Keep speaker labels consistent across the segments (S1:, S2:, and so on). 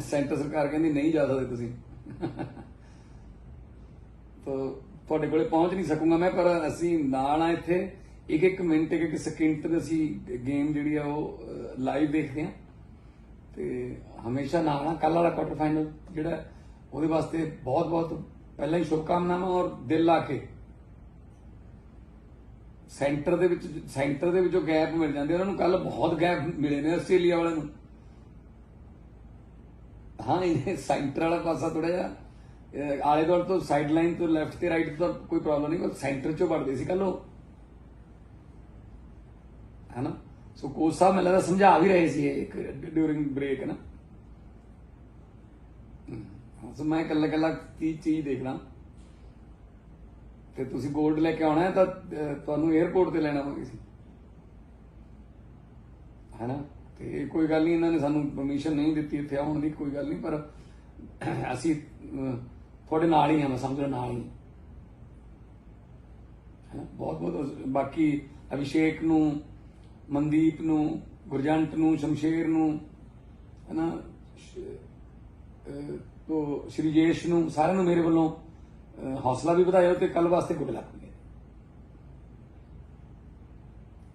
S1: Centre ਸਰਕਾਰ ਕਹਿੰਦੀ ਨਹੀਂ ਜਾ ਸਕਦੇ ਤੁਸੀਂ। ਤੋ ਤੁਹਾਡੇ ਕੋਲੇ ਪਹੁੰਚ ਨਹੀਂ ਸਕੂੰਗਾ ਮੈਂ, ਪਰ ਅਸੀਂ ਨਾਲ ਆ ਇੱਥੇ। ਇੱਕ ਇੱਕ ਮਿੰਟ, ਇੱਕ ਇੱਕ ਸਕਿੰਟ ਤੇ ਅਸੀਂ ਗੇਮ ਜਿਹੜੀ ਆ ਉਹ ਲਾਈਵ ਦੇਖਦੇ ਹਾਂ ਤੇ ਹਮੇਸ਼ਾ ਨਾਲ ਆ ਕੱਲ ਵਾਲਾ ਕੁਆਟਰ ਫਾਈਨਲ ਜਿਹੜਾ, ਉਹਦੇ ਵਾਸਤੇ ਬਹੁਤ ਬਹੁਤ ਪਹਿਲਾਂ ਹੀ ਸ਼ੁਭਕਾਮਨਾਵਾਂ ਔਰ ਦਿਲ ਲਾ ਕੇ। ਸੈਂਟਰ ਦੇ ਵਿੱਚ, ਸੈਂਟਰ ਦੇ ਵਿੱਚੋਂ ਗੈਪ ਮਿਲ ਜਾਂਦੇ ਉਹਨਾਂ ਨੂੰ ਕੱਲ ਬਹੁਤ ਗੈਪ ਮਿਲੇ ਨੇ, ਆਸਟ੍ਰੇਲੀਆ ਵਾਲਿਆਂ ਨੂੰ। ਹਾਂ, ਇਹਦੇ ਸੈਂਟਰ ਵਾਲਾ ਪਾਸਾ ਥੋੜਾ ਜਿਹਾ ਆਲੇ ਦੁਆਲੇ ਤੋਂ ਸਾਈਡ ਲਾਈਨ ਤੋਂ ਲੈਫਟ ਤੇ ਰਾਈਟ ਤੋਂ ਕੋਈ ਪ੍ਰੋਬਲਮ ਨਹੀਂ ਪਰ ਸੈਂਟਰ ਚੋਂ ਵੜਦੇ ਸੀ ਕੱਲੋ ਹੈਨਾ? ਸੋ ਕੋਚ ਸਾਹਿਬ ਮੈਨੂੰ ਲੱਗਦਾ ਸਮਝਾ ਵੀ ਰਹੇ ਸੀ ਇੱਕ ਡਿਊਰਿੰਗ ਬ੍ਰੇਕ ਹੈ ਨਾ ਸੋ ਮੈਂ ਕੱਲਾ ਕੱਲਾ ਕੀ ਚੀਜ਼ ਦੇਖਣਾ। ਤੇ ਤੁਸੀਂ ਗੋਲਡ ਲੈ ਕੇ ਆਉਣਾ ਹੈ ਤਾਂ ਤੁਹਾਨੂੰ 에어ਪੋਰਟ ਤੇ ਲੈਣਾ ਹੋਵੇਗੀ ਸੀ ਹੈ ਨਾ ਤੇ ਕੋਈ ਗੱਲ ਨਹੀਂ ਇਹਨਾਂ ਨੇ ਸਾਨੂੰ ਪਰਮਿਸ਼ਨ ਨਹੀਂ ਦਿੱਤੀ ਇੱਥੇ ਆਉਣ ਦੀ ਕੋਈ ਗੱਲ ਨਹੀਂ ਪਰ ਅਸੀਂ ਤੁਹਾਡੇ ਨਾਲ ਹੀ ਹਾਂ ਮੈਂ ਸਮਝ ਨਾਲ ਹੀ। ਹੈਨਾ ਬਹੁਤ ਬਹੁਤ ਬਾਕੀ ਅਭਿਸ਼ੇਕ ਨੂੰ ਮਨਦੀਪ ਨੂੰ ਗੁਰਜੰਟ ਨੂੰ ਸ਼ਮਸ਼ੇਰ ਨੂੰ ਹੈਨਾ ਸ਼- ਅਹ, ਤੋ ਸ਼੍ਰੀ ਨੂੰ ਸਾਰਿਆਂ ਨੂੰ ਮੇਰੇ ਵੱਲੋਂ ਹੌਸਲਾ ਵੀ ਵਧਾਇਓ ਤੇ ਕੱਲ ਵਾਸਤੇ ਗੁੱਡ ਲੱਕ।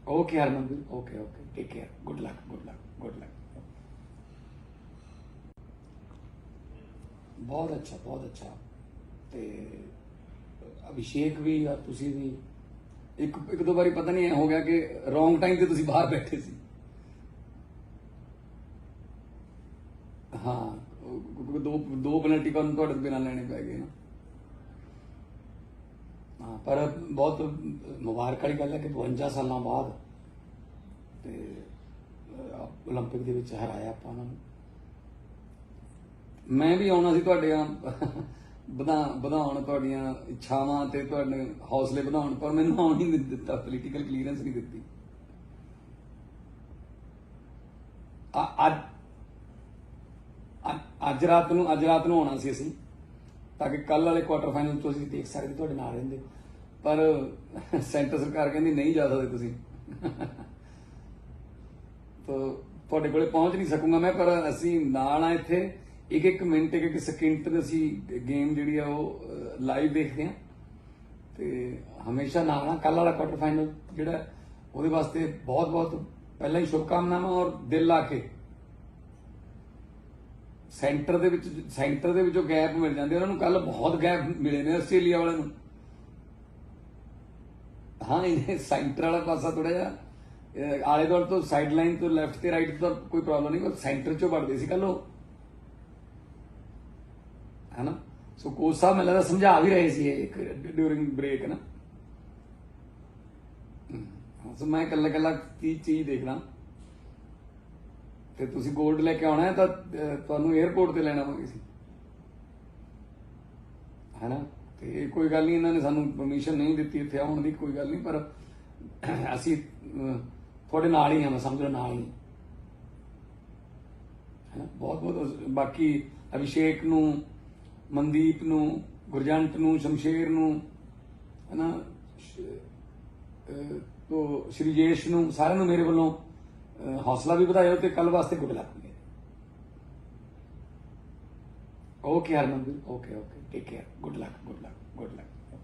S1: ਵੀ okay Harmandeep okay okay take care good luck good luck good luck ਬਹੁਤ ਅੱਛਾ ਬਹੁਤ ਅੱਛਾ ਤੇ ਅਭਿਸ਼ੇਕ ਵੀ ਆ ਤੁਸੀਂ ਵੀ ਇੱਕ ਇੱਕ ਦੋ ਵਾਰੀ ਪਤਾ ਨਹੀਂ ਹੋ ਗਿਆ ਕਿ ਰੋਂਗ ਟਾਈਮ ਤੇ ਤੁਸੀਂ ਬਾਹਰ ਬੈਠੇ ਸੀ ਹਾਂ ਕਿਉਂਕਿ ਦੋ ਦੋ ਪੈਨਲਟੀ ਕਾਰਨ ਤੁਹਾਡੇ ਤੋਂ ਬਿਨਾਂ ਲੈਣੇ ਪੈ ਗਏ ਨਾ ਹਾਂ ਪਰ ਬਹੁਤ ਮੁਬਾਰਕ ਵਾਲੀ ਗੱਲ ਹੈ ਕਿ 52 ਸਾਲਾਂ ਬਾਅਦ ਤੇ ਅਹ, 올림픽 ਦੇ ਵਿੱਚ ਹਰਾਇਆ ਆਪਾਂ ਉਹਨਾਂ ਨੂੰ ਮੈਂ ਵੀ ਆਉਣਾ ਸੀ ਤੁਹਾਡੇ ਆ ਵਧਾ ਵਧਾਉਣ ਤੁਹਾਡੀਆਂ ਇੱਛਾਵਾਂ ਤੇ ਤੁਹਾਡੇ ਹੌਸਲੇ ਵਧਾਉਣ ਪਰ ਮੈਨੂੰ ਆਉਣ ਹੀ ਨਹੀਂ ਦਿੱਤਾ ਪੋਲੀਟੀਕਲ ਕਲੀਅਰੈਂਸ ਨਹੀਂ ਦਿੱਤੀ ਅ- ਅੱਜ ਅ- ਅੱਜ ਰਾਤ ਨੂੰ ਅੱਜ ਰਾਤ ਨੂੰ ਆਉਣਾ ਸੀ ਅਸੀਂ ਤਾਂ ਕਿ ਕੱਲ ਵਾਲੇ ਕੁਆਟਰ ਫਾਈਨਲ ਤੋਂ ਅਸੀਂ ਦੇਖ ਸਕਦੇ ਤੁਹਾਡੇ ਨਾਲ ਰਹਿੰਦੇ। ਪਰ ਸੈਂਟਰ ਸਰਕਾਰ ਕਹਿੰਦੀ ਨਹੀਂ ਜਾ ਸਕਦੇ ਤੁਸੀਂ। ਤੋ ਤੁਹਾਡੇ ਕੋਲੇ ਪਹੁੰਚ ਨਹੀਂ ਸਕੂੰਗਾ ਮੈਂ, ਪਰ ਅਸੀਂ ਨਾਲ ਆ ਇੱਥੇ। ਇੱਕ ਇੱਕ ਮਿੰਟ, ਇੱਕ ਇੱਕ ਸਕਿੰਟ ਤੇ ਅਸੀਂ ਗੇਮ ਜਿਹੜੀ ਆ ਉਹ ਲਾਈਵ ਦੇਖਦੇ ਹਾਂ। ਤੇ ਹਮੇਸ਼ਾ ਨਾਲ ਆ ਕੱਲ ਵਾਲਾ ਕੁਆਟਰ ਫਾਈਨਲ ਜਿਹੜਾ, ਉਹਦੇ ਵਾਸਤੇ ਬਹੁਤ ਬਹੁਤ ਪਹਿਲਾਂ ਹੀ ਸ਼ੁਭਕਾਮਨਾਵਾਂ ਔਰ ਦਿਲ ਲਾ ਕੇ ਸੈਂਟਰ ਦੇ ਵਿੱਚ, ਸੈਂਟਰ ਦੇ ਵਿੱਚੋਂ ਗੈਪ ਮਿਲ ਜਾਂਦੇ, ਉਹਨਾਂ ਨੂੰ ਕੱਲ ਬਹੁਤ ਗੈਪ ਮਿਲੇ ਨੇ ਆਸਟ੍ਰੇਲੀਆ ਵਾਲਿਆਂ ਨੂੰ। ਹਾਂ ਇਹ ਸੈਂਟਰ ਵਾਲਾ ਪਾਸਾ ਥੋੜਾ ਜਿਹਾ ਆਲੇ ਦੁਆਲੇ ਤੋਂ ਸਾਈਡ ਲਾਈਨ ਤੋਂ ਲੈਫਟ ਤੇ ਰਾਈਟ ਤੋਂ ਕੋਈ ਪ੍ਰੋਬਲਮ ਨਹੀਂ ਪਰ ਸੈਂਟਰ ਚੋਂ ਵੜਦੇ ਸੀ ਕੱਲ ਉਹ। ਹੈਨਾ? ਸੋ ਕੋਚ ਸਾਹਿਬ ਮੈਨੂੰ ਲੱਗਦਾ ਸਮਝਾ ਵੀ ਰਹੇ ਸੀ ਇੱਕ ਡਿਊਰਿੰਗ ਬ੍ਰੇਕ ਨਾ। ਸੋ ਮੈਂ ਕੱਲਾ ਕੱਲਾ ਕੀ ਚੀਜ਼ ਦੇਖਣਾ ਤੇ ਤੁਸੀਂ ਗੋਲਡ ਲੈ ਕੇ ਆਉਣਾ ਹੈ ਤਾਂ ਤੁਹਾਨੂੰ 에어ਪੋਰਟ ਤੇ ਲੈਣਾ ਪਵੇ ਸੀ ਹਨਾ? ਤੇ ਇਹ ਕੋਈ ਗੱਲ ਨਹੀਂ, ਇਹਨਾਂ ਨੇ ਸਾਨੂੰ ਪਰਮਿਸ਼ਨ ਨਹੀਂ ਦਿੱਤੀ ਇੱਥੇ ਆਉਣ ਦੀ, ਕੋਈ ਗੱਲ ਨਹੀਂ, ਪਰ ਅਸੀਂ ਤੁਹਾਡੇ ਨਾਲ ਹੀ ਹਾਂ, ਮੈਂ ਸਮਝੋ ਨਾਲ ਹੀ ਬਹੁਤ ਬਹੁਤ ਬਾਕੀ ਅਭਿਸ਼ੇਕ ਨੂੰ, ਮਨਦੀਪ ਨੂੰ, ਗੁਰਜੰਟ ਨੂੰ, ਸ਼ਮਸ਼ੇਰ ਨੂੰ, ਹਨਾ? ਤੋਂ ਸ਼੍ਰੀਜੇਸ਼ ਨੂੰ, ਸਾਰਿਆਂ ਨੂੰ ਮੇਰੇ ਵੱਲੋਂ ਹੌਸਲਾ ਵੀ ਵਧਾਇਓ ਤੇ ਕੱਲ ਵਾਸਤੇ ਗੁੱਡ ਲੱਕ ਵੀ okay Harmandeep okay okay take care good luck good luck good luck